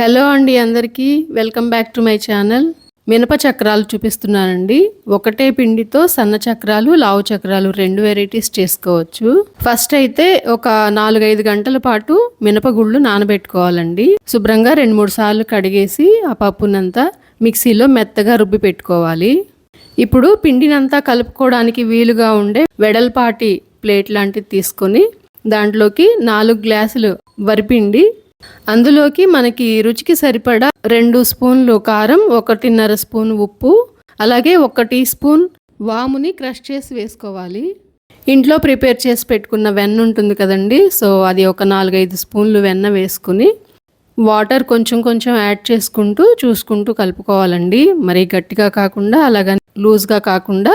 Hello అండి అందరికీ. Welcome back to my channel. మినప చక్రాలు చూపిస్తున్నానండి. ఒకటే పిండితో సన్న చక్రాలు లావు చక్రాలు రెండు వెరైటీస్ చేసుకోవచ్చు. ఫస్ట్ అయితే ఒక నాలుగైదు గంటల పాటు మినపగుళ్ళు నానబెట్టుకోవాలండి. శుభ్రంగా రెండు మూడు సార్లు కడిగేసి ఆ పప్పునంతా మిక్సీలో మెత్తగా రుబ్బి పెట్టుకోవాలి. ఇప్పుడు పిండినంతా కలుపుకోవడానికి వీలుగా ఉండే వెడల్పాటి ప్లేట్ లాంటిది తీసుకొని దాంట్లోకి నాలుగు గ్లాసులు వరిపిండి అందులోకి మనకి రుచికి సరిపడా రెండు స్పూన్లు కారం ఒకటిన్నర స్పూన్ ఉప్పు అలాగే ఒక టీ స్పూన్ వాముని క్రష్ చేసి వేసుకోవాలి. ఇంట్లో ప్రిపేర్ చేసి పెట్టుకున్న వెన్న ఉంటుంది కదండి సో అది ఒక నాలుగైదు స్పూన్లు వెన్న వేసుకుని వాటర్ కొంచెం కొంచెం యాడ్ చేసుకుంటూ చూసుకుంటూ కలుపుకోవాలండి. మరీ గట్టిగా కాకుండా అలాగ లూజ్గా కాకుండా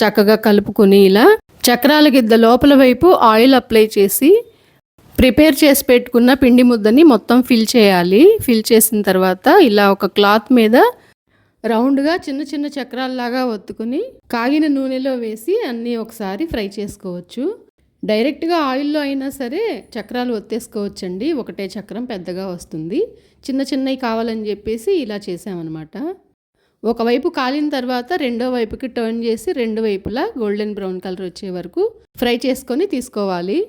చక్కగా కలుపుకుని ఇలా చక్రాల గిద్ద లోపల వైపు ఆయిల్ అప్లై చేసి ప్రిపేర్ చేసి పెట్టుకున్న పిండి ముద్దని మొత్తం ఫిల్ చేయాలి. ఫిల్ చేసిన తర్వాత ఇలా ఒక క్లాత్ మీద రౌండ్గా చిన్న చిన్న చక్రాల్లాగా ఒత్తుకుని కాగిన నూనెలో వేసి అన్నీ ఒకసారి ఫ్రై చేసుకోవచ్చు. డైరెక్ట్గా ఆయిల్లో అయినా సరే చక్రాలు ఒత్తేసుకోవచ్చండి. ఒకటే చక్రం పెద్దగా వస్తుంది. చిన్న చిన్నవి కావాలని చెప్పేసి ఇలా చేసామన్నమాట. ఒకవైపు కాలిన తర్వాత రెండో వైపుకి టర్న్ చేసి రెండు వైపులా గోల్డెన్ బ్రౌన్ కలర్ వచ్చే వరకు ఫ్రై చేసుకొని తీసుకోవాలి.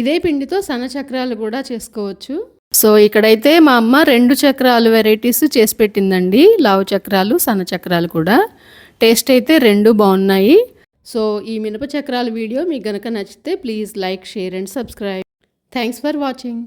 ఇదే పిండితో సన్న చక్రాలు కూడా చేసుకోవచ్చు. సో ఇక్కడైతే మా అమ్మ రెండు చక్రాలు వెరైటీస్ చేసి పెట్టిందండి. లావు చక్రాలు సన్న చక్రాలు కూడా. టేస్ట్ అయితే రెండు బాగున్నాయి. సో ఈ మినప చక్రాల వీడియో మీకు గనక నచ్చితే please like share and subscribe. Thanks for watching.